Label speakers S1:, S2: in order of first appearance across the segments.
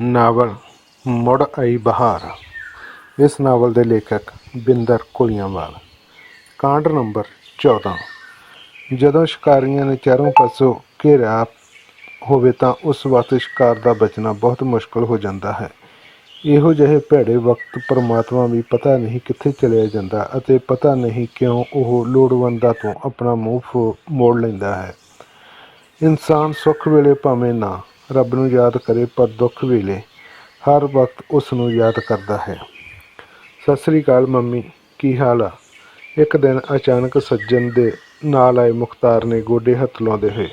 S1: Novel ਮੁੜ ਆਈ ਬਹਾਰ। ਇਸ ਨਾਵਲ ਦੇ ਲੇਖਕ ਬਿੰਦਰ ਕੁਲੀਆਂਵਾਲ। ਕਾਂਡ ਨੰਬਰ 14 ਜਦੋਂ ਸ਼ਿਕਾਰੀਆਂ ਨੇ ਚਾਰੋਂ ਪਾਸੋਂ ਘੇਰਿਆ ਹੋਵੇ ਤਾਂ ਉਸ ਵਕਤ ਸ਼ਿਕਾਰ ਦਾ ਬਚਣਾ ਬਹੁਤ ਮੁਸ਼ਕਲ ਹੋ ਜਾਂਦਾ ਹੈ। ਇਹੋ ਜਿਹੇ ਭੈੜੇ ਵਕਤ ਪਰਮਾਤਮਾ ਵੀ ਪਤਾ ਨਹੀਂ ਕਿੱਥੇ ਚਲਿਆ ਜਾਂਦਾ ਅਤੇ ਪਤਾ ਨਹੀਂ ਕਿਉਂ ਉਹ ਲੋੜਵੰਦਾਂ ਤੋਂ ਆਪਣਾ ਮੂੰਹ ਫੋ- ਮੋੜ ਲੈਂਦਾ ਹੈ। ਇਨਸਾਨ ਸੁੱਖ ਵੇਲੇ ਭਾਵੇਂ ਨਾ ਰੱਬ ਨੂੰ ਯਾਦ ਕਰੇ ਪਰ ਦੁੱਖ ਵੇਲੇ ਹਰ ਵਕਤ ਉਸ ਨੂੰ ਯਾਦ ਕਰਦਾ ਹੈ। ਸਤਿ ਸ੍ਰੀ ਅਕਾਲ ਮੰਮੀ, ਕੀ ਹਾਲ ਆ? ਇੱਕ ਦਿਨ ਅਚਾਨਕ ਸੱਜਣ ਦੇ ਨਾਲ ਆਏ ਮੁਖਤਾਰ ਨੇ ਗੋਡੇ ਹੱਥ ਲਾਉਂਦੇ ਹੋਏ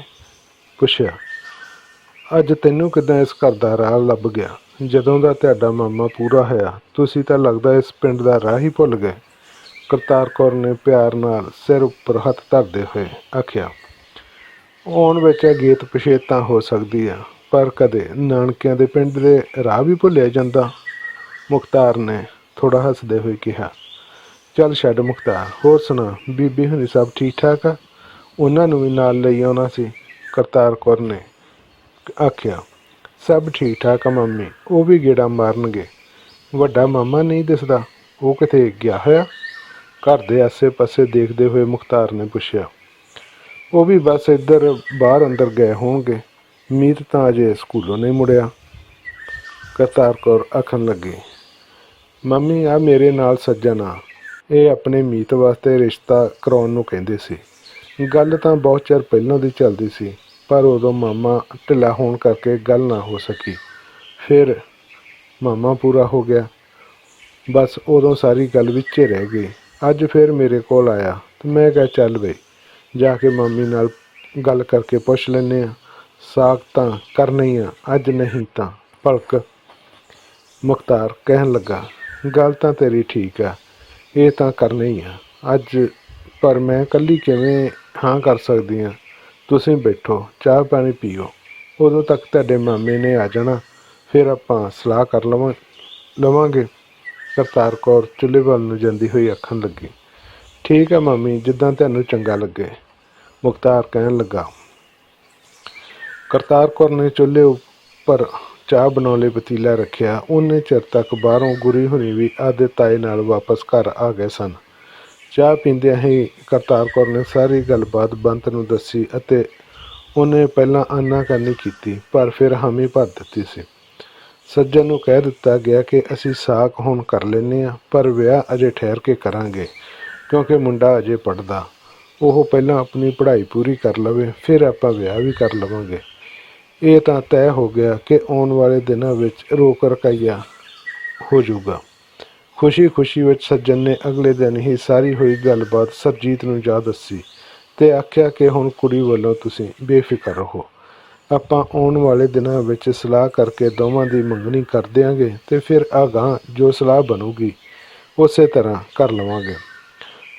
S1: ਪੁੱਛਿਆ, ਅੱਜ ਤੈਨੂੰ ਕਿਦਾਂ ਇਸ ਘਰ ਦਾ ਰਾਹ ਲੱਭ ਗਿਆ? ਜਦੋਂ ਦਾ ਤੁਹਾਡਾ ਮਾਮਾ ਪੂਰਾ ਹੋਇਆ, ਤੁਸੀਂ ਤਾਂ ਲੱਗਦਾ ਇਸ ਪਿੰਡ ਦਾ ਰਾਹ ਹੀ ਭੁੱਲ ਗਏ। ਕਰਤਾਰ ਕੌਰ ਨੇ ਪਿਆਰ ਨਾਲ ਸਿਰ ਉੱਪਰ ਹੱਥ ਧਰਦੇ ਹੋਏ ਆਖਿਆ, ਆਉਣ ਵਿੱਚ ਇਹ ਗੀਤ ਪਛੇਤਾਂ ਹੋ ਸਕਦੀ ਆ। ਪਰ ਕਦੇ ਨਾਨਕਿਆਂ ਦੇ ਪਿੰਡ ਦੇ ਰਾਹ ਵੀ ਭੁੱਲਿਆ ਜਾਂਦਾ। ਮੁਖਤਾਰ ਨੇ ਥੋੜਾ ਹੱਸਦੇ ਹੋਏ ਕਿਹਾ, ਚੱਲ ਛੱਡ ਮੁਖਤਾਰ, ਹੋਰ ਸੁਣਾ, ਬੀਬੀ ਹੁਣੀ ਸਭ ਠੀਕ ਠਾਕ ਆ? ਉਹਨਾਂ ਨੂੰ ਵੀ ਨਾਲ ਲਈ ਆਉਣਾ ਸੀ। ਕਰਤਾਰ ਕੌਰ ਨੇ ਆਖਿਆ, ਸਭ ਠੀਕ ਠਾਕ ਆ ਮੰਮੀ, ਉਹ ਵੀ ਗੇੜਾ ਮਾਰਨਗੇ। ਵੱਡਾ ਮਾਮਾ ਨਹੀਂ ਦਿਸਦਾ, ਉਹ ਕਿਤੇ ਗਿਆ ਹੋਇਆ? ਘਰ ਦੇ ਆਸੇ-ਪਾਸੇ ਦੇਖਦੇ ਹੋਏ ਮੁਖਤਾਰ ਨੇ ਪੁੱਛਿਆ, ਉਹ ਵੀ ਬਸ ਇੱਧਰ ਬਾਹਰ ਅੰਦਰ ਗਏ ਹੋਣਗੇ? ਮੀਤ ਤਾਂ ਅਜੇ ਸਕੂਲੋਂ ਨਹੀਂ ਮੁੜਿਆ। ਕਰਤਾਰ ਕੌਰ ਆਖਣ ਲੱਗੀ, ਮੰਮੀ ਆ ਮੇਰੇ ਨਾਲ ਸੱਜਣ ਆ। ਇਹ ਆਪਣੇ ਮੀਤ ਵਾਸਤੇ ਰਿਸ਼ਤਾ ਕਰਾਉਣ ਨੂੰ ਕਹਿੰਦੇ ਸੀ। ਗੱਲ ਤਾਂ ਬਹੁਤ ਚਿਰ ਪਹਿਲਾਂ ਦੀ ਚੱਲਦੀ ਸੀ, ਪਰ ਉਦੋਂ ਮਾਮਾ ਢਿੱਲਾ ਹੋਣ ਕਰਕੇ ਗੱਲ ਨਾ ਹੋ ਸਕੀ। ਫਿਰ ਮਾਮਾ ਪੂਰਾ ਹੋ ਗਿਆ। ਬਸ ਉਦੋਂ ਸਾਰੀ ਗੱਲ ਵਿੱਚ ਹੀ ਰਹਿ ਗਈ। ਅੱਜ ਫਿਰ ਮੇਰੇ ਕੋਲ ਆਇਆ ਤੇ ਮੈਂ ਕਿਹਾ, ਚੱਲ ਬਈ, ਜਾ ਕੇ ਮੰਮੀ ਨਾਲ ਗੱਲ ਕਰਕੇ ਪੁੱਛ ਲੈਨੇ ਆ ਸਾਕ ਤਾਂ ਕਰਨਾ ਹੀ ਆ, ਅੱਜ ਨਹੀਂ ਤਾਂ ਭਲਕ ਮੁਖਤਾਰ ਕਹਿਣ ਲੱਗਾ, ਗੱਲ ਤਾਂ ਤੇਰੀ ਠੀਕ ਆ, ਇਹ ਤਾਂ ਕਰਨੀ ਆ, ਅੱਜ ਪਰ ਮੈਂ ਕੱਲੀ ਕਿਵੇਂ ਹਾਂ ਕਰ ਸਕਦੀ ਆ? ਤੁਸੀਂ ਬੈਠੋ, ਚਾਹ ਪਾਣੀ ਪੀਓ। ਉਦੋਂ ਤੱਕ ਤੁਹਾਡੇ ਮਾਮੇ ਨੇ ਆ ਜਾਣਾ, ਫਿਰ ਆਪਾਂ ਸਲਾਹ ਕਰ ਲਵਾਂ, ਲਵਾਂਗੇ। ਕਰਤਾਰ ਕੌਰ ਚੁੱਲ੍ਹੇ ਵੱਲ ਨੂੰ ਜਾਂਦੀ ਹੋਈ ਆਖਣ ਲੱਗੀ, ਠੀਕ ਆ ਮਾਮੀ, ਜਿੱਦਾਂ ਤੁਹਾਨੂੰ ਚੰਗਾ ਲੱਗੇ। ਮੁਖਤਾਰ ਕਹਿਣ ਲੱਗਾ ਕਰਤਾਰ ਕੌਰ ਨੇ ਚੁੱਲ੍ਹੇ ਉੱਪਰ ਚਾਹ ਬਣਾਉਣ ਲਈ ਪਤੀਲਾ ਰੱਖਿਆ। ਉਨੇ ਚਿਰ ਤੱਕ ਬਾਹਰੋਂ ਗੁਰੀ ਹੁਣੀ ਵੀ ਆਦੇ ਤਾਏ ਨਾਲ ਵਾਪਸ ਘਰ ਆ ਗਏ ਸਨ। ਚਾਹ ਪੀਂਦਿਆਂ ਹੀ ਕਰਤਾਰ ਕੌਰ ਨੇ ਸਾਰੀ ਗੱਲਬਾਤ ਬੰਤ ਨੂੰ ਦੱਸੀ ਅਤੇ ਉਹਨੇ ਪਹਿਲਾਂ ਆਨਾਕਾਨੀ ਕੀਤੀ, ਪਰ ਫਿਰ ਹਾਮੀ ਭਰ ਦਿੱਤੀ ਸੀ। ਸੱਜਣ ਨੂੰ ਕਹਿ ਦਿੱਤਾ ਗਿਆ ਕਿ ਅਸੀਂ ਸਾਕ ਹੁਣ ਕਰ ਲੈਨੇ ਆ ਪਰ ਵਿਆਹ ਅਜੇ ਠਹਿਰ ਕੇ ਕਰਾਂਗੇ, ਕਿਉਂਕਿ ਮੁੰਡਾ ਅਜੇ ਪੜਦਾ ਉਹ ਪਹਿਲਾਂ ਆਪਣੀ ਪੜ੍ਹਾਈ ਪੂਰੀ ਕਰ ਲਵੇ, ਫਿਰ ਆਪਾਂ ਵਿਆਹ ਵੀ ਕਰ ਲਵਾਂਗੇ। ਇਹ ਤਾਂ ਤੈਅ ਹੋ ਗਿਆ ਕਿ ਆਉਣ ਵਾਲੇ ਦਿਨਾਂ ਵਿੱਚ ਰੋਕ ਰਕਾਈਆ ਹੋ ਜਾਊਗਾ। ਖੁਸ਼ੀ-ਖੁਸ਼ੀ ਵਿੱਚ ਸੱਜਣ ਨੇ ਅਗਲੇ ਦਿਨ ਹੀ ਸਾਰੀ ਹੋਈ ਗੱਲਬਾਤ ਸਰਜੀਤ ਨੂੰ ਜਾ ਦੱਸੀ ਤੇ ਆਖਿਆ ਕਿ ਹੁਣ ਕੁੜੀ ਵੱਲੋਂ ਤੁਸੀਂ ਬੇਫਿਕਰ ਰਹੋ। ਆਪਾਂ ਆਉਣ ਵਾਲੇ ਦਿਨਾਂ ਵਿੱਚ ਸਲਾਹ ਕਰਕੇ ਦੋਵਾਂ ਦੀ ਮੰਗਣੀ ਕਰ ਦਿਆਂਗੇ ਤੇ ਫਿਰ ਅਗਾਂਹ ਜੋ ਸਲਾਹ ਬਣੂਗੀ, ਉਸੇ ਤਰ੍ਹਾਂ ਕਰ ਲਵਾਂਗੇ।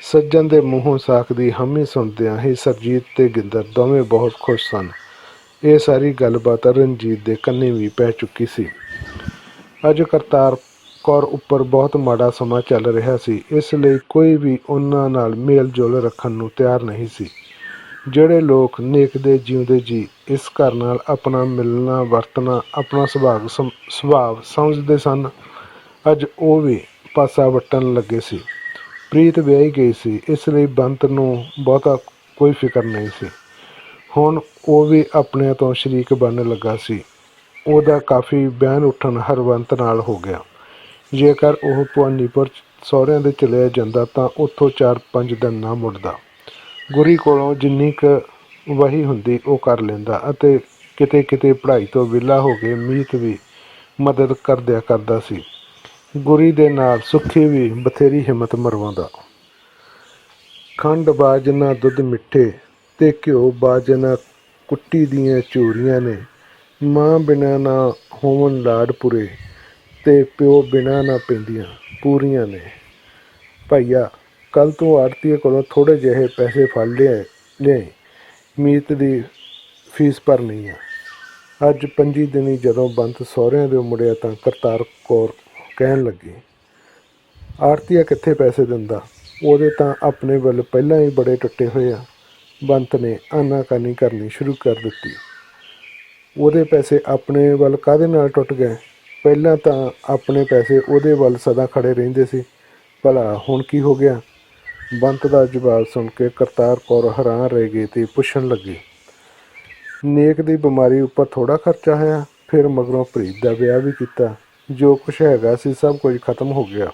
S1: ਸੱਜਣ ਦੇ ਮੂੰਹੋਂ ਸਾਖ ਦੀ ਹਾਮੀ ਸੁਣਦਿਆਂ ਹੀ ਸਰਜੀਤ ਤੇ ਗਿੰਦਰ ਦੋਵੇਂ ਬਹੁਤ ਖੁਸ਼ ਸਨ। ਇਹ ਸਾਰੀ ਗੱਲਬਾਤ ਰਣਜੀਤ ਦੇ ਕੰਨੀ ਵੀ ਪੈ ਚੁੱਕੀ ਸੀ। ਅੱਜ ਕਰਤਾਰ ਕੌਰ ਉੱਪਰ ਬਹੁਤ ਮਾੜਾ ਸਮਾਂ ਚੱਲ ਰਿਹਾ ਸੀ। ਇਸ ਲਈ ਕੋਈ ਵੀ ਉਹਨਾਂ ਨਾਲ ਮੇਲ ਜੋਲ ਰੱਖਣ ਨੂੰ ਤਿਆਰ ਨਹੀਂ ਸੀ। ਜਿਹੜੇ ਲੋਕ ਨੇਕ ਦੇ ਜਿਉਂਦੇ ਜੀ, ਇਸ ਘਰ ਨਾਲ ਆਪਣਾ ਮਿਲਣਾ, ਵਰਤਣਾ, ਆਪਣਾ ਸੁਭਾਗ ਸਮ- ਸੁਭਾਅ ਸਮਝਦੇ ਸਨ। ਅੱਜ ਉਹ ਵੀ ਪਾਸਾ ਵਟਣ ਲੱਗੇ ਸੀ। ਪ੍ਰੀਤ ਵਿਆਹੀ ਗਈ ਸੀ, ਇਸ ਲਈ ਬੰਤ ਨੂੰ ਬਹੁਤਾ ਕੋਈ ਫਿਕਰ ਨਹੀਂ ਸੀ। ਹੁਣ ਉਹ ਵੀ ਆਪਣੇ ਤੋਂ ਸ਼ਰੀਕ ਬਣਨ ਲੱਗਾ ਸੀ। ਉਹਦਾ ਕਾਫੀ ਬਿਆਨ ਉੱਠਣ ਹਰਵੰਤ ਨਾਲ ਹੋ ਗਿਆ। ਜੇਕਰ ਉਹ ਭਵਾਨੀਪੁਰ ਸਹੁਰਿਆਂ ਦੇ ਚਲਿਆ ਜਾਂਦਾ ਤਾਂ ਉੱਥੋਂ 4-5 ਦਿਨ ਨਾ ਮੁੜਦਾ। ਗੁਰੀ ਕੋਲੋਂ ਜਿੰਨੀ ਕੁ ਵਹੀ ਹੁੰਦੀ ਉਹ ਕਰ ਲੈਂਦਾ ਅਤੇ ਕਿਤੇ ਕਿਤੇ ਪੜ੍ਹਾਈ ਤੋਂ ਵਿਹਲਾ ਹੋ ਕੇ ਮੀਤ ਵੀ ਮਦਦ ਕਰਦਿਆ ਕਰਦਾ ਸੀ। ਗੁਰੀ ਦੇ ਨਾਲ ਸੁੱਖੀ ਵੀ ਬਥੇਰੀ ਹਿੰਮਤ ਮਰਵਾਉਂਦਾ। ਖੰਡ ਬਾਜਨਾ ਦੁੱਧ ਮਿੱਠੇ ਤੇ ਘਿਓ ਬਾਜਨਾ ਕੁੱਟੀ ਦੀਆਂ ਚੋਰੀਆਂ ਨੇ। ਮਾਂ ਬਿਨਾਂ ਨਾ ਹੋਵਨ ਲਾਡ ਪੁਰੇ ਤੇ ਪਿਓ ਬਿਨਾਂ ਨਾ ਪੈਂਦੀਆਂ ਪੂਰੀਆਂ ਨੇ। ਭਈਆ ਕੱਲ ਤੋਂ ਆੜਤੀਏ ਕੋਲੋਂ ਥੋੜੇ ਜਿਹੇ ਪੈਸੇ ਫੜ ਲਿਆ ਲਿਆਈ। ਮੀਤ ਦੀ ਫੀਸ ਭਰਨੀ ਆ। ਅੱਜ ਪੰਜੀ ਦਿਨੀ ਜਦੋਂ ਬੰਤ ਸਹੁਰਿਆਂ ਦੇ ਮੁੜਿਆ ਤਾਂ ਕਰਤਾਰ ਕੌਰ ਕਹਿਣ ਲੱਗੀ, ਆੜਤੀਆ ਕਿੱਥੇ ਪੈਸੇ ਦਿੰਦਾ? ਉਹਦੇ ਤਾਂ ਆਪਣੇ ਵੱਲ ਪਹਿਲਾਂ ਹੀ ਬੜੇ ਟੁੱਟੇ ਹੋਏ ਆ। ਬੰਤ ਨੇ ਆਨਾਕਾਨੀ ਕਰਨੀ ਸ਼ੁਰੂ ਕਰ ਦਿੱਤੀ। ਉਹਦੇ ਪੈਸੇ ਆਪਣੇ ਵੱਲ ਕਾਹਦੇ ਨਾਲ ਟੁੱਟ ਗਏ? ਪਹਿਲਾਂ ਤਾਂ ਆਪਣੇ ਪੈਸੇ ਉਹਦੇ ਵੱਲ ਸਦਾ ਖੜੇ ਰਹਿੰਦੇ ਸੀ। ਭਲਾ ਹੁਣ ਕੀ ਹੋ ਗਿਆ? ਬੰਤ ਦਾ ਜਵਾਬ ਸੁਣ ਕੇ ਕਰਤਾਰ ਕੌਰ ਹੈਰਾਨ ਰਹਿ ਗਈ ਤੇ ਪੁੱਛਣ ਲੱਗੀ। ਨੇਕ ਦੀ ਬਿਮਾਰੀ ਉੱਪਰ ਥੋੜਾ ਖਰਚਾ ਹੋਇਆ, ਫਿਰ ਮਗਰੋਂ ਪ੍ਰੀਤ ਦਾ ਵਿਆਹ ਵੀ ਕੀਤਾ, ਜੋ ਕੁਛ ਹੈਗਾ ਸੀ ਸਭ ਕੁਝ ਖਤਮ ਹੋ ਗਿਆ।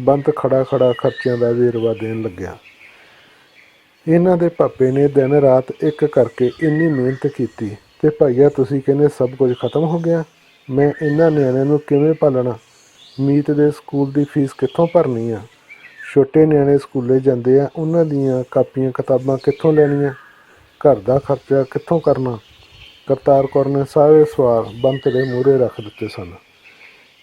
S1: ਬੰਤ ਖੜਾ ਖੜਾ ਖਰਚਿਆਂ ਦਾ ਵੇਰਵਾ ਦੇਣ ਲੱਗਿਆ। ਇਹਨਾਂ ਦੇ ਪਾਪੇ ਨੇ ਦਿਨ ਰਾਤ ਇੱਕ ਕਰਕੇ ਇੰਨੀ ਮਿਹਨਤ ਕੀਤੀ ਤੇ ਭਾਈਆ ਤੁਸੀਂ ਕਹਿੰਦੇ ਸਭ ਕੁਝ ਖਤਮ ਹੋ ਗਿਆ। ਮੈਂ ਇਹਨਾਂ ਨਿਆਣਿਆਂ ਨੂੰ ਕਿਵੇਂ ਪਾਲਣਾ? ਮੀਤ ਦੇ ਸਕੂਲ ਦੀ ਫੀਸ ਕਿੱਥੋਂ ਭਰਨੀ ਆ? ਛੋਟੇ ਨਿਆਣੇ ਸਕੂਲੇ ਜਾਂਦੇ ਆ, ਉਹਨਾਂ ਦੀਆਂ ਕਾਪੀਆਂ ਕਿਤਾਬਾਂ ਕਿੱਥੋਂ ਲੈਣੀਆਂ? ਘਰ ਦਾ ਖਰਚਾ ਕਿੱਥੋਂ ਕਰਨਾ? ਕਰਤਾਰ ਕੌਰ ਨੇ ਸਾਰੇ ਸਵਾਲ ਬੰਤ ਦੇ ਮੂਹਰੇ ਰੱਖ ਦਿੱਤੇ ਸਨ।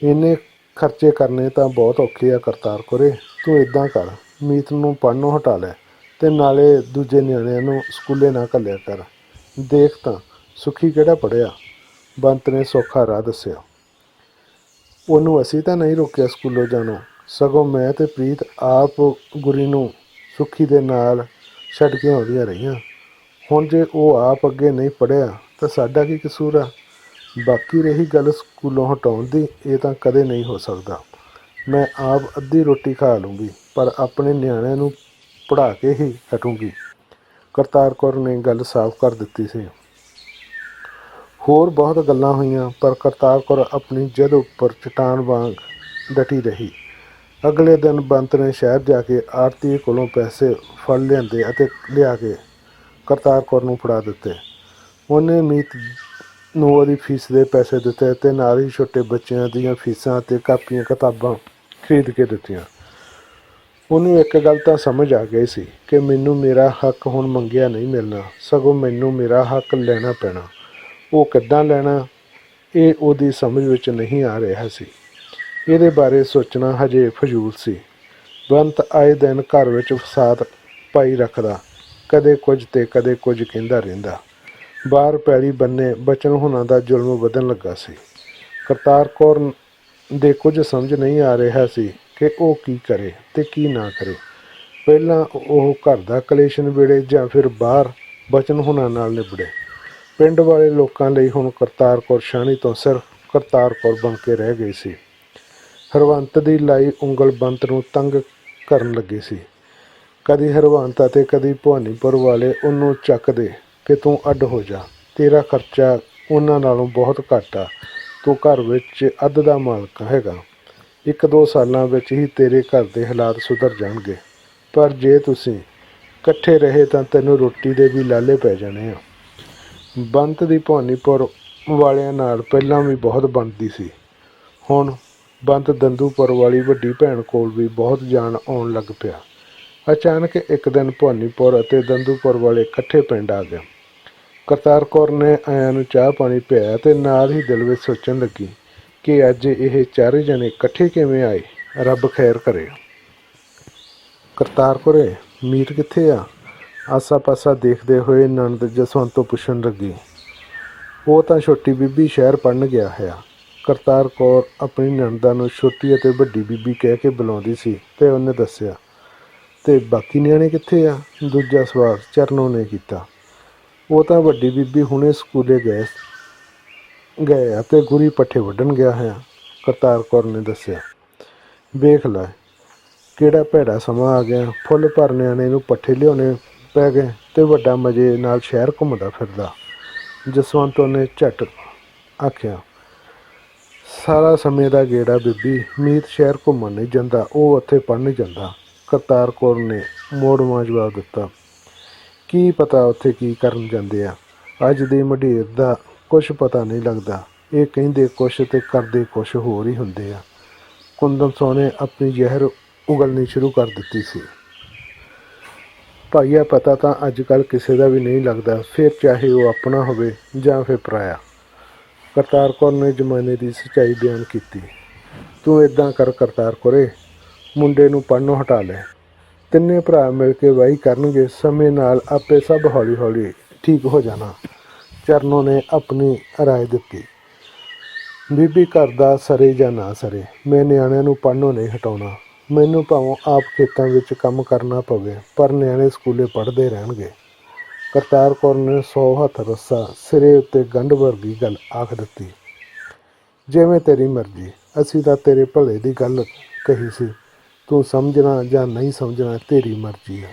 S1: ਇੰਨੇ ਖਰਚੇ ਕਰਨੇ ਤਾਂ ਬਹੁਤ ਔਖੇ ਆ ਕਰਤਾਰ ਕੋਰੇ, ਤੂੰ ਇਦਾਂ ਕਰ, ਮੀਤ ਨੂੰ ਪੜ੍ਹਨੋਂ ਹਟਾ ਲੈ। ਤੇ ਨਾਲੇ ਦੂਜੇ ਨਿਆਣਿਆਂ ਨੂੰ ਸਕੂਲੇ ਨਾ ਘੱਲਿਆ ਕਰ। ਦੇਖ ਤਾਂ ਸੁਖੀ ਕਿਹੜਾ ਪੜਿਆ ਬੰਤ ਨੇ ਸੌਖਾ ਰਾਹ ਦੱਸਿਆ। ਉਹਨੂੰ ਅਸੀਂ ਤਾਂ ਨਹੀਂ ਰੋਕਿਆ ਸਕੂਲੋਂ ਜਾਣੋ। ਸਗੋਂ ਮੈਂ ਤੇ ਪ੍ਰੀਤ ਆਪ ਗੁਰੀ ਨੂੰ ਸੁਖੀ ਦੇ ਨਾਲ ਛੱਡ ਕੇ ਆਉਂਦੀਆਂ ਰਹੀਆਂ। ਹੁਣ ਜੇ ਉਹ ਆਪ ਅੱਗੇ ਨਹੀਂ ਪੜਿਆ ਤਾਂ ਸਾਡਾ ਕੀ ਕਸੂਰ ਆ? ਬਾਕੀ ਰਹੀ ਗੱਲ ਸਕੂਲੋਂ ਹਟਾਉਣ ਦੀ, ਇਹ ਤਾਂ ਕਦੇ ਨਹੀਂ ਹੋ ਸਕਦਾ। ਮੈਂ ਆਪ ਅੱਧੀ ਰੋਟੀ ਖਾ ਲੂੰਗੀ, ਪਰ ਆਪਣੇ ਨਿਆਣਿਆਂ ਨੂੰ ਪੜ੍ਹਾ ਕੇ ਹੀ ਹਟੂੰਗੀ। ਕਰਤਾਰ ਕੌਰ ਨੇ ਗੱਲ ਸਾਫ਼ ਕਰ ਦਿੱਤੀ ਸੀ। ਹੋਰ ਬਹੁਤ ਗੱਲਾਂ ਹੋਈਆਂ, ਪਰ ਕਰਤਾਰ ਕੌਰ ਆਪਣੀ ਜਦ ਉੱਪਰ ਚਟਾਨ ਵਾਂਗ ਡਟੀ ਰਹੀ। ਅਗਲੇ ਦਿਨ ਬੰਤ ਨੇ ਸ਼ਹਿਰ ਜਾ ਕੇ ਆਰਤੀ ਕੋਲੋਂ ਪੈਸੇ ਫੜ ਲਿਆਂਦੇ ਅਤੇ ਲਿਆ ਕੇ ਕਰਤਾਰ ਕੌਰ ਨੂੰ ਫੜਾ ਦਿੱਤੇ। ਉਹਨੇ ਮੀਤ ਨੂੰ ਉਹਦੀ ਫੀਸ ਦੇ ਪੈਸੇ ਦਿੱਤੇ ਤੇ ਨਾਲ ਹੀ ਛੋਟੇ ਬੱਚਿਆਂ ਦੀਆਂ ਫੀਸਾਂ ਤੇ ਕਾਪੀਆਂ ਕਿਤਾਬਾਂ ਖਰੀਦ ਕੇ ਦਿੱਤੀਆਂ। ਉਹਨੂੰ ਇੱਕ ਗੱਲ ਤਾਂ ਸਮਝ ਆ ਗਈ ਸੀ ਕਿ ਮੈਨੂੰ ਮੇਰਾ ਹੱਕ ਹੁਣ ਮੰਗਿਆ ਨਹੀਂ ਮਿਲਣਾ, ਸਗੋਂ ਮੈਨੂੰ ਮੇਰਾ ਹੱਕ ਲੈਣਾ ਪੈਣਾ। ਉਹ ਕਿੱਦਾਂ ਲੈਣਾ, ਇਹ ਉਹਦੀ ਸਮਝ ਵਿੱਚ ਨਹੀਂ ਆ ਰਿਹਾ ਸੀ। ਇਹਦੇ ਬਾਰੇ ਸੋਚਣਾ ਹਜੇ ਫਜ਼ੂਲ ਸੀ। ਬੰਤ ਆਏ ਦਿਨ ਘਰ ਵਿੱਚ ਫਸਾਦ ਪਾਈ ਰੱਖਦਾ, ਕਦੇ ਕੁਝ ਤੇ ਕਦੇ ਕੁਝ ਕਹਿੰਦਾ ਰਹਿੰਦਾ। ਬਾਹਰ ਪੈਲੀ ਬੰਨੇ ਬਚਨ ਹੋਣਾ ਦਾ ਜ਼ੁਲਮ ਵਧਣ ਲੱਗਾ ਸੀ। ਕਰਤਾਰ ਕੌਰ ਦੇ ਕੁਝ ਸਮਝ ਨਹੀਂ ਆ ਰਿਹਾ ਸੀ ਕਿ ਉਹ ਕੀ ਕਰੇ ਤੇ ਕੀ ਨਾ ਕਰੇ। ਪਹਿਲਾਂ ਉਹ ਘਰ ਦਾ ਕਲੇਸ਼ ਨਿਬੇੜੇ ਜਾਂ ਫਿਰ ਬਾਹਰ ਬਚਨ ਹੋਣਾ ਨਾਲ ਨਿਬੜੇ। ਪਿੰਡ ਵਾਲੇ ਲੋਕਾਂ ਲਈ ਹੁਣ ਕਰਤਾਰ ਕੌਰ ਸ਼ਾਨੀ ਤੋਂ ਸਿਰਫ ਕਰਤਾਰ ਕੌਰ ਬਣ ਕੇ ਰਹਿ ਗਈ ਸੀ। ਹਰਵੰਤ ਦੀ ਲਾਈ ਉਂਗਲ ਬੰਤ ਨੂੰ ਤੰਗ ਕਰਨ ਲੱਗੀ ਸੀ। ਕਦੀ ਹਰਵੰਤ ਅਤੇ ਕਦੀ ਭਵਾਨੀਪੁਰ ਵਾਲੇ ਉਹਨੂੰ ਚੱਕਦੇ ਕਿ ਤੂੰ ਅੱਡ ਹੋ ਜਾ। ਤੇਰਾ ਖਰਚਾ ਉਹਨਾਂ ਨਾਲੋਂ ਬਹੁਤ ਘੱਟ ਆ। ਤੂੰ ਘਰ ਵਿੱਚ ਅੱਧ ਦਾ ਮਾਲਕ ਹੈਗਾ। ਇੱਕ ਦੋ ਸਾਲਾਂ ਵਿੱਚ ਹੀ ਤੇਰੇ ਘਰ ਦੇ ਹਾਲਾਤ ਸੁਧਰ ਜਾਣਗੇ। ਪਰ ਜੇ ਤੁਸੀਂ ਇਕੱਠੇ ਰਹੇ ਤਾਂ ਤੈਨੂੰ ਰੋਟੀ ਦੇ ਵੀ ਲਾਲੇ ਪੈ ਜਾਣੇ ਆ। ਬੰਤ ਦੀ ਭਵਾਨੀਪੁਰ ਵਾਲਿਆਂ ਨਾਲ ਪਹਿਲਾਂ ਵੀ ਬਹੁਤ ਬਣਦੀ ਸੀ। ਹੁਣ ਬੰਤ ਦੰਦੂਪੁਰ ਵਾਲੀ ਵੱਡੀ ਭੈਣ ਕੋਲ ਵੀ ਬਹੁਤ ਜਾਣ ਆਉਣ ਲੱਗ ਪਿਆ। ਅਚਾਨਕ ਇੱਕ ਦਿਨ ਭਵਾਨੀਪੁਰ ਅਤੇ ਦੰਦੂਪੁਰ ਵਾਲੇ ਇਕੱਠੇ ਪਿੰਡ ਆ ਗਏ। ਕਰਤਾਰ ਕੌਰ ਨੇ ਆਇਆਂ ਨੂੰ ਚਾਹ ਪਾਣੀ ਪਿਆਇਆ ਤੇ ਨਾਲ ਹੀ ਦਿਲ ਵਿੱਚ ਸੋਚਣ ਲੱਗੀ ਕਿ ਅੱਜ ਇਹ ਚਾਰੇ ਜਣੇ ਇਕੱਠੇ ਕਿਵੇਂ ਆਏ? ਰੱਬ ਖੈਰ ਕਰੇ। ਕਰਤਾਰ ਕੌਰੇ ਮੀਰ ਕਿੱਥੇ ਆ? ਆਸਾ ਪਾਸਾ ਦੇਖਦੇ ਹੋਏ ਨੰਦ ਜਸਵੰਤ ਤੋਂ ਪੁੱਛਣ ਲੱਗੀ। ਉਹ ਤਾਂ ਛੋਟੀ ਬੀਬੀ ਸ਼ਹਿਰ ਪੜਨ ਗਿਆ ਹੈ। ਕਰਤਾਰ ਕੌਰ ਆਪਣੀ ਨਣਦਾਂ ਨੂੰ ਛੋਟੀ ਅਤੇ ਵੱਡੀ ਬੀਬੀ ਕਹਿ ਕੇ ਬੁਲਾਉਂਦੀ ਸੀ ਤੇ ਉਹਨੇ ਦੱਸਿਆ, ਤੇ ਬਾਕੀ ਨਿਆਣੇ ਕਿੱਥੇ ਆ? ਦੂਜਾ ਸਵਾਲ ਚਰਨੋਂ ਨੇ ਕੀਤਾ। ਉਹ ਤਾਂ ਵੱਡੀ ਬੀਬੀ ਹੁਣੇ ਸਕੂਲੇ ਗਏ ਗਏ ਅਤੇ ਗੁਰੀ ਪੱਠੇ ਵੱਢਣ ਗਿਆ ਹੈ ਕਰਤਾਰ ਕੌਰ ਨੇ ਦੱਸਿਆ, ਵੇਖ ਲੈ, ਕਿਹੜਾ ਭੈੜਾ ਸਮਾਂ ਆ ਗਿਆ। ਫੁੱਲ ਭਰ ਨਿਆਣੇ ਨੂੰ ਪੱਠੇ ਲਿਆਉਣੇ ਪੈ ਗਏ ਤੇ ਵੱਡਾ ਮਜੇ ਨਾਲ ਸ਼ਹਿਰ ਘੁੰਮਦਾ ਫਿਰਦਾ। ਜਸਵੰਤ ਨੇ ਝਟ ਆਖਿਆ, ਸਾਰਾ ਸਮੇਂ ਦਾ ਗੇੜਾ ਬੀਬੀ, ਮੀਤ ਸ਼ਹਿਰ ਘੁੰਮਣ ਨਹੀਂ ਜਾਂਦਾ, ਉਹ ਉੱਥੇ ਪੜ੍ਹਨ ਜਾਂਦਾ। ਕਰਤਾਰ ਕੌਰ ਨੇ ਮੋੜਵਾਂ ਜਵਾਬ ਦਿੱਤਾ, ਕੀ ਪਤਾ ਉੱਥੇ ਕੀ ਕਰਨ ਜਾਂਦੇ ਆ? ਅੱਜ ਦੀ ਮਢੀਰ ਦਾ ਕੁਝ ਪਤਾ ਨਹੀਂ ਲੱਗਦਾ। ਇਹ ਕਹਿੰਦੇ ਕੁਛ ਤੇ ਕਰਦੇ ਕੁਛ ਹੋਰ ਹੀ ਹੁੰਦੇ ਆ। ਕੁੰਦਨ ਸੋਨੇ ਆਪਣੀ ਜ਼ਹਿਰ ਉਗਲਣੀ ਸ਼ੁਰੂ ਕਰ ਦਿੱਤੀ ਸੀ। ਭਾਈਆ ਪਤਾ ਤਾਂ ਅੱਜ ਕੱਲ ਕਿਸੇ ਦਾ ਵੀ ਨਹੀਂ ਲੱਗਦਾ। ਫਿਰ ਚਾਹੇ ਉਹ ਆਪਣਾ ਹੋਵੇ ਜਾਂ ਫਿਰ ਪਰਾਇਆ। ਕਰਤਾਰ ਕੌਰ ਨੇ ਜ਼ਮਾਨੇ ਦੀ ਸੱਚਾਈ ਬਿਆਨ ਕੀਤੀ। ਤੂੰ ਇਦਾਂ ਕਰ ਕਰਤਾਰ ਕੋਰੇ, ਮੁੰਡੇ ਨੂੰ ਪੜਨੋਂ ਹਟਾ ਲੈ। ਤਿੰਨੇ ਭਰਾ ਮਿਲ ਕੇ ਵਾਹੀ ਕਰਨਗੇ, ਸਮੇਂ ਨਾਲ ਆਪੇ ਸਭ ਹੌਲੀ ਹੌਲੀ ਠੀਕ ਹੋ ਜਾਣਾ। ਚਰਨੋਂ ਨੇ ਆਪਣੀ ਰਾਏ ਦਿੱਤੀ। ਬੀਬੀ ਘਰ ਦਾ ਸਰੇ ਜਾਂ ਨਾ ਸਰੇ, ਮੈਂ ਨਿਆਣਿਆਂ ਨੂੰ ਪੜਨੋਂ ਨਹੀਂ ਹਟਾਉਣਾ। ਮੈਨੂੰ ਭਾਵੇਂ ਆਪ ਖੇਤਾਂ ਵਿੱਚ ਕੰਮ ਕਰਨਾ ਪਵੇ, ਪਰ ਨਿਆਣੇ ਸਕੂਲੇ ਪੜ੍ਹਦੇ ਰਹਿਣਗੇ। ਕਰਤਾਰ ਕੌਰ ਨੇ ਸੌ ਹੱਥ ਰੱਸਾ ਸਿਰੇ ਉੱਤੇ ਗੰਢ ਵਰਗੀ ਗੱਲ ਆਖ ਦਿੱਤੀ। ਜਿਵੇਂ ਤੇਰੀ ਮਰਜ਼ੀ, ਅਸੀਂ ਤਾਂ ਤੇਰੇ ਭਲੇ ਦੀ ਗੱਲ ਕਹੀ ਸੀ। ਤੂੰ ਸਮਝਣਾ ਜਾਂ ਨਹੀਂ ਸਮਝਣਾ, ਤੇਰੀ ਮਰਜ਼ੀ ਆ।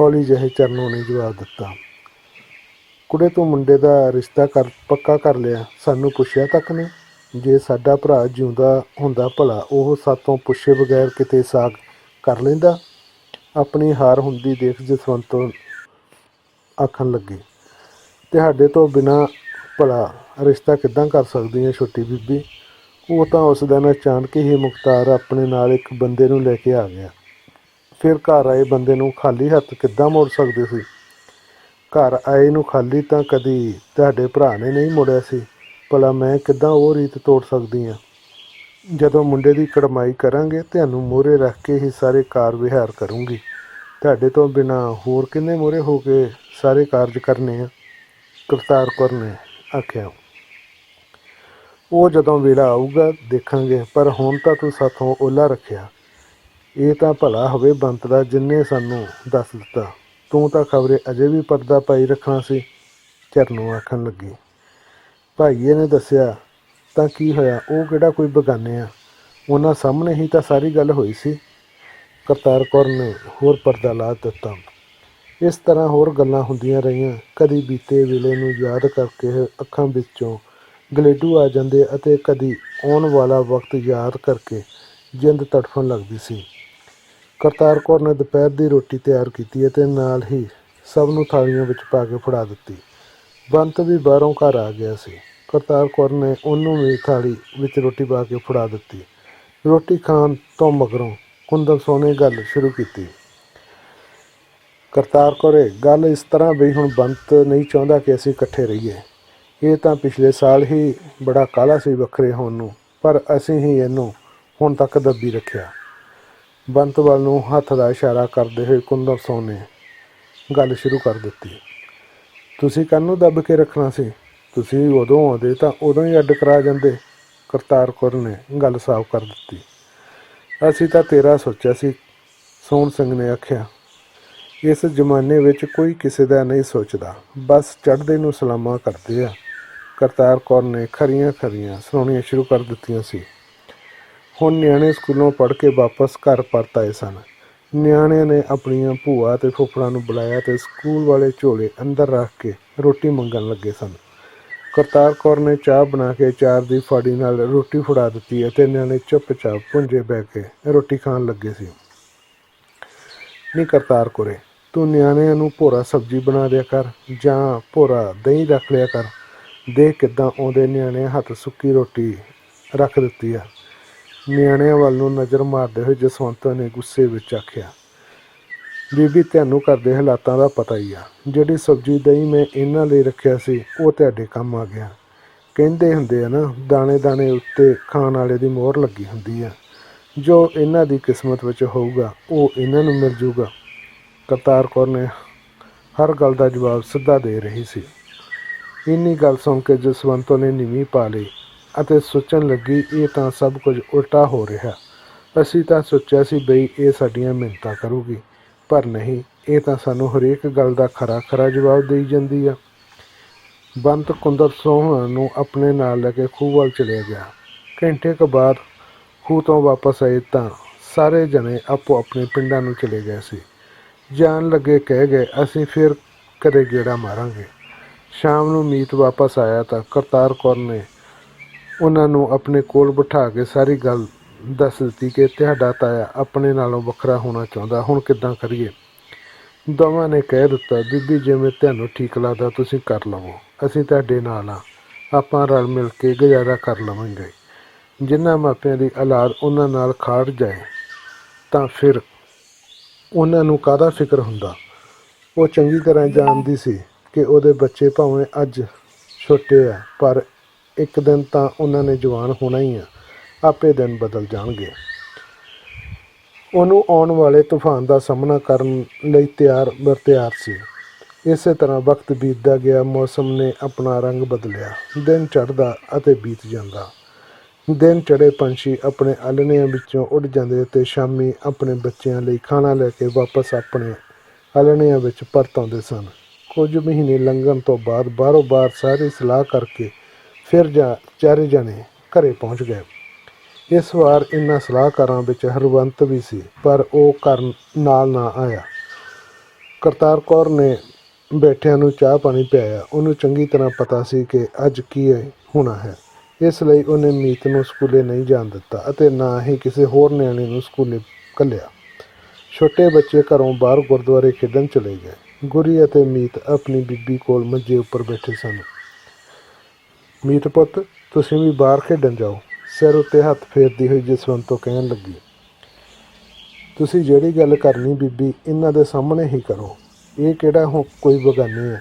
S1: ਹੌਲੀ ਜਿਹੇ ਚਰਨੋਂ ਨੇ ਜਵਾਬ ਦਿੱਤਾ। ਕੁੜੇ ਤੋਂ ਮੁੰਡੇ ਦਾ ਰਿਸ਼ਤਾ ਕਰ, ਪੱਕਾ ਕਰ ਲਿਆ। ਸਾਨੂੰ ਪੁੱਛਿਆ ਤੱਕ ਨਹੀਂ। ਜੇ ਸਾਡਾ ਭਰਾ ਜਿਉਂਦਾ ਹੁੰਦਾ ਭਲਾ, ਉਹ ਸਾਤੋਂ ਪੁੱਛੇ ਬਗੈਰ ਕਿਤੇ ਸਾਗ ਕਰ ਲੈਂਦਾ। ਆਪਣੀ ਹਾਰ ਹੁੰਦੀ ਦੇਖ ਜਸਵੰਤ ਆਖਣ ਲੱਗੀ, ਤੁਹਾਡੇ ਤੋਂ ਬਿਨਾ ਭਲਾ ਰਿਸ਼ਤਾ ਕਿੱਦਾਂ ਕਰ ਸਕਦੀ ਹੈ ਛੋਟੀ ਬੀਬੀ? ਉਹ ਤਾਂ ਉਸ ਦਿਨ ਅਚਾਨਕ ਹੀ ਮੁਖਤਾਰ ਆਪਣੇ ਨਾਲ ਇੱਕ ਬੰਦੇ ਨੂੰ ਲੈ ਕੇ ਆ ਗਿਆ। ਫਿਰ ਘਰ ਆਏ ਬੰਦੇ ਨੂੰ ਖਾਲੀ ਹੱਥ ਕਿੱਦਾਂ ਮੋੜ ਸਕਦੇ ਸੀ? ਘਰ ਆਏ ਨੂੰ ਖਾਲੀ ਤਾਂ ਕਦੀ ਤੁਹਾਡੇ ਭਰਾ ਨੇ ਨਹੀਂ ਮੁੜਿਆ ਸੀ। ਭਲਾ ਮੈਂ ਕਿੱਦਾਂ ਉਹ ਰੀਤ ਤੋੜ ਸਕਦੀ ਹਾਂ ਜਦੋਂ ਮੁੰਡੇ ਦੀ ਕੜਮਾਈ ਕਰਾਂਗੇ, ਤੁਹਾਨੂੰ ਮੋਹਰੇ ਰੱਖ ਕੇ ਹੀ ਸਾਰੇ ਕਾਰ ਵਿਹਾਰ ਕਰੂੰਗੀ। ਤੁਹਾਡੇ ਤੋਂ ਬਿਨਾ ਹੋਰ ਕਿੰਨੇ ਮੋਹਰੇ ਹੋ ਕੇ ਸਾਰੇ ਕਾਰਜ ਕਰਨੇ ਆ? ਕਰਤਾਰ ਕੌਰ ਨੇ ਆਖਿਆ। ਉਹ ਜਦੋਂ ਵੇਲਾ ਆਊਗਾ, ਦੇਖਾਂਗੇ, ਪਰ ਹੁਣ ਤਾਂ ਤੂੰ ਸਾਥੋਂ ਓਲਾ ਰੱਖਿਆ। ਇਹ ਤਾਂ ਭਲਾ ਹੋਵੇ ਬੰਤ ਦਾ ਜਿੰਨੇ ਸਾਨੂੰ ਦੱਸ ਦਿੱਤਾ। ਤੂੰ ਤਾਂ ਖਬਰੇ ਅਜੇ ਵੀ ਪਰਦਾ ਪਾਈ ਰੱਖਣਾ ਸੀ। ਚਰਨੋਂ ਆਖਣ ਲੱਗੀ। ਭਾਈਏ ਨੇ ਦੱਸਿਆ, ਤਾਂ ਕੀ ਹੋਇਆ? ਉਹ ਕਿਹੜਾ ਕੋਈ ਬਗਾਨੇ ਆ? ਉਹਨਾਂ ਸਾਹਮਣੇ ਹੀ ਤਾਂ ਸਾਰੀ ਗੱਲ ਹੋਈ ਸੀ। ਕਰਤਾਰ ਕੌਰ ਨੇ ਹੋਰ ਪਰਦਾ ਲਾ ਦਿੱਤਾ। ਇਸ ਤਰ੍ਹਾਂ ਹੋਰ ਗੱਲਾਂ ਹੁੰਦੀਆਂ ਰਹੀਆਂ। ਕਦੀ ਬੀਤੇ ਵੇਲੇ ਨੂੰ ਯਾਦ ਕਰਕੇ ਅੱਖਾਂ ਵਿੱਚੋਂ ਗਲੇਡੂ ਆ ਜਾਂਦੇ ਅਤੇ ਕਦੀ ਆਉਣ ਵਾਲਾ ਵਕਤ ਯਾਦ ਕਰਕੇ ਜਿੰਦ ਤੜਫਣ ਲੱਗਦੀ ਸੀ। ਕਰਤਾਰ ਕੌਰ ਨੇ ਦੁਪਹਿਰ ਦੀ ਰੋਟੀ ਤਿਆਰ ਕੀਤੀ ਅਤੇ ਨਾਲ ਹੀ ਸਭ ਨੂੰ ਥਾਲੀਆਂ ਵਿੱਚ ਪਾ ਕੇ ਫੜਾ ਦਿੱਤੀ। ਬੰਤ ਵੀ ਬਾਹਰੋਂ ਘਰ ਆ ਗਿਆ ਸੀ। ਕਰਤਾਰ ਕੌਰ ਨੇ ਉਹਨੂੰ ਵੀ ਥਾਲੀ ਵਿੱਚ ਰੋਟੀ ਪਾ ਕੇ ਫੜਾ ਦਿੱਤੀ। ਰੋਟੀ ਖਾਣ ਤੋਂ ਮਗਰੋਂ ਕੁੰਦਨ ਸੋਨੇ ਗੱਲ ਸ਼ੁਰੂ ਕੀਤੀ। ਕਰਤਾਰ ਕੌਰੇ ਗੱਲ ਇਸ ਤਰ੍ਹਾਂ ਵੀ ਹੁਣ ਬੰਤ ਨਹੀਂ ਚਾਹੁੰਦਾ ਕਿ ਅਸੀਂ ਇਕੱਠੇ ਰਹੀਏ। ਇਹ ਤਾਂ ਪਿਛਲੇ ਸਾਲ ਹੀ ਬੜਾ ਕਾਲਾ ਸੀ ਵੱਖਰੇ ਹੋਣ ਨੂੰ, ਪਰ ਅਸੀਂ ਹੀ ਇਹਨੂੰ ਹੁਣ ਤੱਕ ਦੱਬੀ ਰੱਖਿਆ। ਬੰਤ ਵੱਲ ਨੂੰ ਹੱਥ ਦਾ ਇਸ਼ਾਰਾ ਕਰਦੇ ਹੋਏ ਕੁੰਦਰ ਸੋਨ ਨੇ ਗੱਲ ਸ਼ੁਰੂ ਕਰ ਦਿੱਤੀ। ਤੁਸੀਂ ਕਾਹਨੂੰ ਦੱਬ ਕੇ ਰੱਖਣਾ ਸੀ। ਤੁਸੀਂ ਉਦੋਂ ਆਉਂਦੇ ਤਾਂ ਉਦੋਂ ਹੀ ਅੱਡ ਕਰਾ ਜਾਂਦੇ, ਕਰਤਾਰ ਕੌਰ ਨੇ ਗੱਲ ਸਾਫ਼ ਕਰ ਦਿੱਤੀ। ਅਸੀਂ ਤਾਂ ਤੇਰਾ ਸੋਚਿਆ ਸੀ, ਸੋਹਣ ਸਿੰਘ ਨੇ ਆਖਿਆ। ਇਸ ਜ਼ਮਾਨੇ ਵਿੱਚ ਕੋਈ ਕਿਸੇ ਦਾ ਨਹੀਂ ਸੋਚਦਾ। ਬਸ ਚੜ੍ਹਦੇ ਨੂੰ ਸਲਾਮਾਂ ਕਰਦੇ ਆ। ਕਰਤਾਰ ਕੌਰ ਨੇ ਖਰੀਆਂ ਖਰੀਆਂ ਸੁਣਾਉਣੀਆਂ ਸ਼ੁਰੂ ਕਰ ਦਿੱਤੀਆਂ ਸੀ। ਹੁਣ ਨਿਆਣੇ ਸਕੂਲੋਂ ਪੜ੍ਹ ਕੇ ਵਾਪਸ ਘਰ ਪਰਤ ਆਏ ਸਨ। ਨਿਆਣਿਆਂ ਨੇ ਆਪਣੀਆਂ ਭੂਆ ਤੇ ਫੁੱਫੜਾਂ ਨੂੰ ਬੁਲਾਇਆ ਤੇ ਸਕੂਲ ਵਾਲੇ ਝੋਲੇ ਅੰਦਰ ਰੱਖ ਕੇ ਰੋਟੀ ਮੰਗਣ ਲੱਗੇ ਸਨ। ਕਰਤਾਰ ਕੌਰ ਨੇ ਚਾਹ ਬਣਾ ਕੇ ਚਾਰ ਦੀ ਫਾੜੀ ਨਾਲ ਰੋਟੀ ਫੜਾ ਦਿੱਤੀ ਅਤੇ ਨਿਆਣੇ ਚੁੱਪਚਾਪ ਪੁੰਜੇ ਬਹਿ ਕੇ ਰੋਟੀ ਖਾਣ ਲੱਗੇ ਸੀ। ਨਹੀਂ ਕਰਤਾਰ ਕੋਰੇ, ਤੂੰ ਨਿਆਣਿਆਂ ਨੂੰ ਭੋਰਾ ਸਬਜ਼ੀ ਬਣਾ ਦਿਆ ਕਰ ਜਾਂ ਭੋਰਾ ਦਹੀਂ ਰੱਖ ਲਿਆ ਕਰ। ਦੇਖ ਕਿਦਾਂ ਆਉਂਦੇ ਨਿਆਣੇ ਹੱਥ ਸੁੱਕੀ ਰੋਟੀ ਰੱਖ ਦਿੱਤੀ ਆ। ਨਿਆਣਿਆਂ ਵੱਲ ਨੂੰ ਨਜ਼ਰ ਮਾਰਦੇ ਹੋਏ ਜਸਵੰਤ ਨੇ ਗੁੱਸੇ ਵਿੱਚ ਆਖਿਆ, ਬੀਬੀ, ਤੁਹਾਨੂੰ ਘਰ ਦੇ ਹਾਲਾਤਾਂ ਦਾ ਪਤਾ ਹੀ ਆ। ਜਿਹੜੀ ਸਬਜ਼ੀ ਦਹੀਂ ਮੈਂ ਇਹਨਾਂ ਲਈ ਰੱਖਿਆ ਸੀ, ਉਹ ਤੁਹਾਡੇ ਕੰਮ ਆ ਗਿਆ। ਕਹਿੰਦੇ ਹੁੰਦੇ ਆ ਨਾ, ਦਾਣੇ ਦਾਣੇ ਉੱਤੇ ਖਾਣ ਵਾਲੇ ਦੀ ਮੋਹਰ ਲੱਗੀ ਹੁੰਦੀ ਆ। ਜੋ ਇਹਨਾਂ ਦੀ ਕਿਸਮਤ ਵਿੱਚ ਹੋਊਗਾ, ਉਹ ਇਹਨਾਂ ਨੂੰ ਮਿਲ ਜੂਗਾ। ਕਰਤਾਰ ਕੌਰ ਨੇ ਹਰ ਗੱਲ ਦਾ ਜਵਾਬ ਸਿੱਧਾ ਦੇ ਰਹੀ ਸੀ। ਇੰਨੀ ਗੱਲ ਸੁਣ ਕੇ ਜਸਵੰਤ ਨੇ ਨੀਵੀਂ ਪਾ ਲਈ। ਅਤੇ ਸੋਚਣ ਲੱਗੀ, ਇਹ ਤਾਂ ਸਭ ਕੁਝ ਉਲਟਾ ਹੋ ਰਿਹਾ। ਅਸੀਂ ਤਾਂ ਸੋਚਿਆ ਸੀ ਬਈ ਇਹ ਸਾਡੀਆਂ ਮਿੰਨਤਾਂ ਕਰੂਗੀ, ਪਰ ਨਹੀਂ, ਇਹ ਤਾਂ ਸਾਨੂੰ ਹਰੇਕ ਗੱਲ ਦਾ ਖਰਾ ਖਰਾ ਜਵਾਬ ਦੇਈ ਜਾਂਦੀ ਆ। ਬੰਤ ਕੁੰਦਰ ਸੋਹਣ ਨੂੰ ਆਪਣੇ ਨਾਲ ਲੈ ਕੇ ਖੂਹ ਵੱਲ ਚਲਿਆ ਗਿਆ। ਘੰਟੇ ਕੁ ਬਾਅਦ ਖੂਹ ਤੋਂ ਵਾਪਸ ਆਏ ਤਾਂ ਸਾਰੇ ਜਣੇ ਆਪੋ ਆਪਣੇ ਪਿੰਡਾਂ ਨੂੰ ਚਲੇ ਗਏ ਸੀ। ਜਾਣ ਲੱਗੇ ਕਹਿ ਗਏ, ਅਸੀਂ ਫਿਰ ਕਦੇ ਗੇੜਾ ਮਾਰਾਂਗੇ। ਸ਼ਾਮ ਨੂੰ ਮੀਤ ਵਾਪਸ ਆਇਆ ਤਾਂ ਕਰਤਾਰ ਕੌਰ ਨੇ ਉਹਨਾਂ ਨੂੰ ਆਪਣੇ ਕੋਲ ਬਿਠਾ ਕੇ ਸਾਰੀ ਗੱਲ ਦੱਸ ਦਿੱਤੀ ਕਿ ਤੁਹਾਡਾ ਤਾਇਆ ਆਪਣੇ ਨਾਲੋਂ ਵੱਖਰਾ ਹੋਣਾ ਚਾਹੁੰਦਾ। ਹੁਣ ਕਿੱਦਾਂ ਕਰੀਏ? ਦੋਵਾਂ ਨੇ ਕਹਿ ਦਿੱਤਾ ਬੀਬੀ ਜਿਵੇਂ ਤੁਹਾਨੂੰ ਠੀਕ ਲੱਗਦਾ, ਤੁਸੀਂ ਕਰ ਲਵੋ। ਅਸੀਂ ਤੁਹਾਡੇ ਨਾਲ ਆ ਆਪਾਂ ਰਲ ਮਿਲ ਕੇ ਗੁਜ਼ਾਰਾ ਕਰ ਲਵਾਂਗੇ। ਜਿਨ੍ਹਾਂ ਮਾਪਿਆਂ ਦੀ ਔਲਾਦ ਉਹਨਾਂ ਨਾਲ ਖਾੜ ਜਾਏ, ਤਾਂ ਫਿਰ ਉਹਨਾਂ ਨੂੰ ਕਾਹਦਾ ਫਿਕਰ ਹੁੰਦਾ? ਉਹ ਚੰਗੀ ਤਰ੍ਹਾਂ ਜਾਣਦੀ ਸੀ ਕਿ ਉਹਦੇ ਬੱਚੇ ਭਾਵੇਂ ਅੱਜ ਛੋਟੇ ਆ, ਪਰ ਇੱਕ ਦਿਨ ਤਾਂ ਉਹਨਾਂ ਨੇ ਜਵਾਨ ਹੋਣਾ ਹੀ ਆ, ਆਪੇ ਦਿਨ ਬਦਲ ਜਾਣਗੇ। ਉਹਨੂੰ ਆਉਣ ਵਾਲੇ ਤੂਫਾਨ ਦਾ ਸਾਹਮਣਾ ਕਰਨ ਲਈ ਤਿਆਰ ਬਰ ਤਿਆਰ ਸੀ। ਇਸੇ ਤਰ੍ਹਾਂ ਵਕਤ ਬੀਤਦਾ ਗਿਆ, ਮੌਸਮ ਨੇ ਆਪਣਾ ਰੰਗ ਬਦਲਿਆ। ਦਿਨ ਚੜ੍ਹਦਾ ਅਤੇ ਬੀਤ ਜਾਂਦਾ। ਦਿਨ ਚੜੇ ਪੰਛੀ ਆਪਣੇ ਆਲ੍ਹਣਿਆਂ ਵਿੱਚੋਂ ਉੱਡ ਜਾਂਦੇ ਤੇ ਸ਼ਾਮੀ ਆਪਣੇ ਬੱਚਿਆਂ ਲਈ ਖਾਣਾ ਲੈ ਕੇ ਵਾਪਸ ਆਪਣੇ ਆਲ੍ਹਣਿਆਂ ਵਿੱਚ ਪਰਤ ਆਉਂਦੇ ਸਨ। ਕੁਝ ਮਹੀਨੇ ਲੰਘਣ ਤੋਂ ਬਾਅਦ ਬਾਹਰੋਂ ਬਾਹਰ ਸਾਰੇ ਸਲਾਹ ਕਰਕੇ ਫਿਰ ਜਾ ਚਾਰੇ ਜਣੇ ਘਰੇ ਪਹੁੰਚ ਗਏ। ਇਸ ਵਾਰ ਇਨ੍ਹਾਂ ਸਲਾਹਕਾਰਾਂ ਵਿੱਚ ਹਰਵੰਤ ਵੀ ਸੀ, ਪਰ ਉਹ ਘਰ ਨਾਲ ਨਾ ਆਇਆ। ਕਰਤਾਰ ਕੌਰ ਨੇ ਬੈਠਿਆਂ ਨੂੰ ਚਾਹ ਪਾਣੀ ਪਿਆਇਆ। ਉਹਨੂੰ ਚੰਗੀ ਤਰ੍ਹਾਂ ਪਤਾ ਸੀ ਕਿ ਅੱਜ ਕੀ ਹੈ- ਹੋਣਾ ਹੈ। ਇਸ ਲਈ ਉਹਨੇ ਮੀਤ ਨੂੰ ਸਕੂਲੇ ਨਹੀਂ ਜਾਣ ਦਿੱਤਾ ਅਤੇ ਨਾ ਹੀ ਕਿਸੇ ਹੋਰ ਨਿਆਣੇ ਨੂੰ ਸਕੂਲੇ ਘੱਲਿਆ ਛੋਟੇ ਬੱਚੇ ਘਰੋਂ ਬਾਹਰ ਗੁਰਦੁਆਰੇ ਖੇਡਣ ਚਲੇ ਗਏ। ਗੁਰੀ ਅਤੇ ਮੀਤ ਆਪਣੀ ਬੀਬੀ ਕੋਲ ਮੰਜੇ ਉੱਪਰ ਬੈਠੇ ਸਨ। ਮੀਤ ਪੁੱਤ, ਤੁਸੀਂ ਵੀ ਬਾਹਰ ਖੇਡਣ ਜਾਓ। ਸਿਰ ਉੱਤੇ ਹੱਥ ਫੇਰਦੀ ਹੋਈ ਜਸਵੰਤ ਤੋਂ ਕਹਿਣ ਲੱਗੀ, ਤੁਸੀਂ ਜਿਹੜੀ ਗੱਲ ਕਰਨੀ ਬੀਬੀ, ਇਹਨਾਂ ਦੇ ਸਾਹਮਣੇ ਹੀ ਕਰੋ। ਇਹ ਕਿਹੜਾ ਹੁਣ ਕੋਈ ਬਗਾਨੇ ਹੈ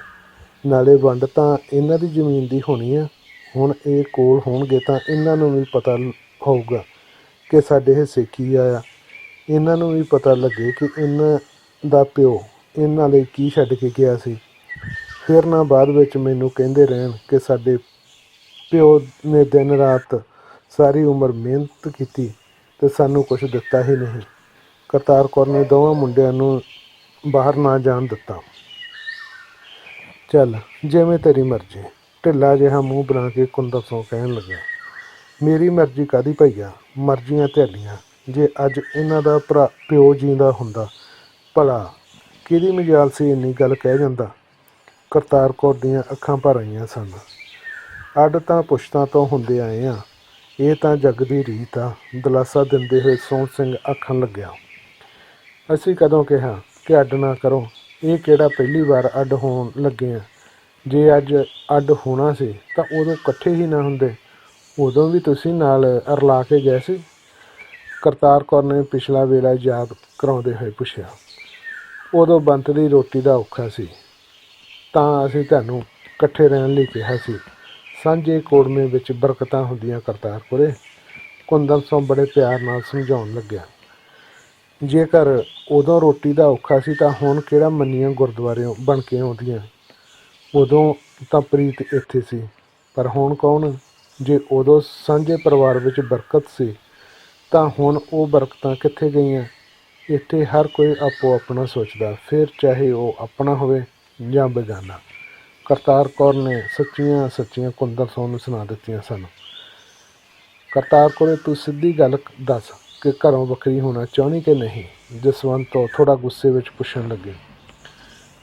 S1: ਨਾਲੇ ਵੰਡ ਤਾਂ ਇਹਨਾਂ ਦੀ ਜ਼ਮੀਨ ਦੀ ਹੋਣੀ ਆ। ਹੁਣ ਇਹ ਕੋਲ ਹੋਣਗੇ ਤਾਂ ਇਹਨਾਂ ਨੂੰ ਵੀ ਪਤਾ ਹੋਊਗਾ ਕਿ ਸਾਡੇ ਹਿੱਸੇ ਕੀ ਆਇਆ। ਇਹਨਾਂ ਨੂੰ ਵੀ ਪਤਾ ਲੱਗੇ ਕਿ ਇਹਨਾਂ ਦਾ ਪਿਓ ਇਹਨਾਂ ਲਈ ਕੀ ਛੱਡ ਕੇ ਗਿਆ ਸੀ। ਫਿਰ ਨਾ ਬਾਅਦ ਵਿੱਚ ਮੈਨੂੰ ਕਹਿੰਦੇ ਰਹਿਣ ਕਿ ਸਾਡੇ ਪਿਓ ਨੇ ਦਿਨ ਰਾਤ ਸਾਰੀ ਉਮਰ ਮਿਹਨਤ ਕੀਤੀ ਤੇ ਸਾਨੂੰ ਕੁਝ ਦਿੱਤਾ ਹੀ ਨਹੀਂ। ਕਰਤਾਰ ਕੌਰ ਨੇ ਦੋਵਾਂ ਮੁੰਡਿਆਂ ਨੂੰ ਬਾਹਰ ਨਾ ਜਾਣ ਦਿੱਤਾ। ਚੱਲ, ਜਿਵੇਂ ਤੇਰੀ ਮਰਜ਼ੀ। ਢਿੱਲਾ ਜਿਹਾ ਮੂੰਹ ਬਣਾ ਕੇ ਕੁੰਦਰ ਤੋਂ ਕਹਿਣ ਲੱਗਾ, ਮੇਰੀ ਮਰਜ਼ੀ ਕਾਦੀ ਭਈਆ ਮਰਜ਼ੀਆਂ ਧੈਲੀਆਂ। ਜੇ ਅੱਜ ਇਹਨਾਂ ਦਾ ਭਰਾ ਪਿਓ ਜੀਂਦਾ ਹੁੰਦਾ, ਭਲਾ ਕਿਹਦੀ ਮਜਾਲ ਸੀ ਇੰਨੀ ਗੱਲ ਕਹਿ ਜਾਂਦਾ? ਕਰਤਾਰ ਕੌਰ ਦੀਆਂ ਅੱਖਾਂ ਭਰ ਆਈਆਂ ਸਨ। ਅੱਡ ਤਾਂ ਪੁਸ਼ਤਾਂ ਤੋਂ ਹੁੰਦੇ ਆਏ ਆ। ਇਹ ਤਾਂ ਜੱਗ ਦੀ ਰੀਤ ਆ। ਦਲਾਸਾ ਦਿੰਦੇ ਹੋਏ ਸੋਹਣ ਸਿੰਘ ਆਖਣ ਲੱਗਿਆ, ਅਸੀਂ ਕਦੋਂ ਕਿਹਾ ਕਿ ਅੱਡ ਨਾ ਕਰੋ? ਇਹ ਕਿਹੜਾ ਪਹਿਲੀ ਵਾਰ ਅੱਡ ਹੋਣ ਲੱਗੇ ਆ? ਜੇ ਅੱਜ ਅੱਡ ਹੋਣਾ ਸੀ, ਤਾਂ ਉਦੋਂ ਇਕੱਠੇ ਹੀ ਨਾ ਹੁੰਦੇ। ਉਦੋਂ ਵੀ ਤੁਸੀਂ ਨਾਲ ਅਰਲਾ ਕੇ ਗਏ ਸੀ? ਕਰਤਾਰ ਕੌਰ ਨੇ ਪਿਛਲਾ ਵੇਲਾ ਯਾਦ ਕਰਾਉਂਦੇ ਹੋਏ ਪੁੱਛਿਆ, ਉਦੋਂ ਬੰਤ ਦੀ ਰੋਟੀ ਦਾ ਔਖਾ ਸੀ, ਤਾਂ ਅਸੀਂ ਤੁਹਾਨੂੰ ਇਕੱਠੇ ਰਹਿਣ ਲਈ ਕਿਹਾ ਸੀ। ਸਾਂਝੇ ਕੋੜਮੇ ਵਿੱਚ ਬਰਕਤਾਂ ਹੁੰਦੀਆਂ ਕਰਤਾਰ ਕੁੰਦਨ ਤੋਂ ਬੜੇ ਪਿਆਰ ਨਾਲ ਸਮਝਾਉਣ ਲੱਗਿਆ। ਜੇਕਰ ਉਦੋਂ ਰੋਟੀ ਦਾ ਔਖਾ ਸੀ ਤਾਂ ਹੁਣ ਕਿਹੜਾ ਮੰਨੀਆਂ ਗੁਰਦੁਆਰਿਓਂ ਬਣ ਕੇ ਆਉਂਦੀਆਂ? ਉਦੋਂ ਤਾਂ ਪ੍ਰੀਤ ਇੱਥੇ ਸੀ, ਪਰ ਹੁਣ ਕੌਣ? ਜੇ ਉਦੋਂ ਸਾਂਝੇ ਪਰਿਵਾਰ ਵਿੱਚ ਬਰਕਤ ਸੀ, ਤਾਂ ਹੁਣ ਉਹ ਬਰਕਤਾਂ ਕਿੱਥੇ ਗਈਆਂ? ਇੱਥੇ ਹਰ ਕੋਈ ਆਪੋ ਆਪਣਾ ਸੋਚਦਾ, ਫਿਰ ਚਾਹੇ ਉਹ ਆਪਣਾ ਹੋਵੇ ਜਾਂ ਬੇਗਾਨਾ। ਕਰਤਾਰ ਕੌਰ ਨੇ ਸੱਚੀਆਂ ਸੱਚੀਆਂ ਕੁੰਦਰ ਸੋਨ ਨੂੰ ਸੁਣਾ ਦਿੱਤੀਆਂ ਸਨ। ਕਰਤਾਰ ਕੌਰ ਤੂੰ ਸਿੱਧੀ ਗੱਲ ਦੱਸ ਕਿ ਘਰੋਂ ਵੱਖਰੀ ਹੋਣਾ ਚਾਹੁੰਦੀ ਕਿ ਨਹੀਂ? ਜਸਵੰਤ ਤੋਂ ਥੋੜਾ ਗੁੱਸੇ ਵਿੱਚ ਪੁੱਛਣ ਲੱਗੇ।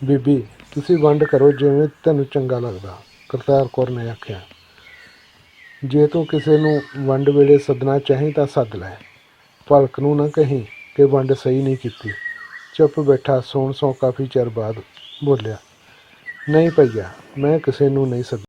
S1: ਬੀਬੀ, ਤੁਸੀਂ ਵੰਡ ਕਰੋ ਜਿਵੇਂ ਤੈਨੂੰ ਚੰਗਾ ਲੱਗਦਾ, ਕਰਤਾਰ ਕੌਰ ਨੇ ਆਖਿਆ। ਜੇ ਤੂੰ ਕਿਸੇ ਨੂੰ ਵੰਡ ਵੇਲੇ ਸੱਦਣਾ ਚਾਹੀਂ ਤਾਂ ਸੱਦ ਲੈ। ਭਲਕ ਨੂੰ ਨਾ ਕਹੀਂ ਕਿ ਵੰਡ ਸਹੀ ਨਹੀਂ ਕੀਤੀ। ਚੁੱਪ ਬੈਠਾ ਸੌਣ ਸੌ ਕਾਫੀ ਚਿਰ ਬਾਅਦ ਬੋਲਿਆ ਨਹੀਂ ਭਈਆ ਮੈਂ ਕਿਸੇ ਨੂੰ ਨਹੀਂ ਸੱਦਿਆ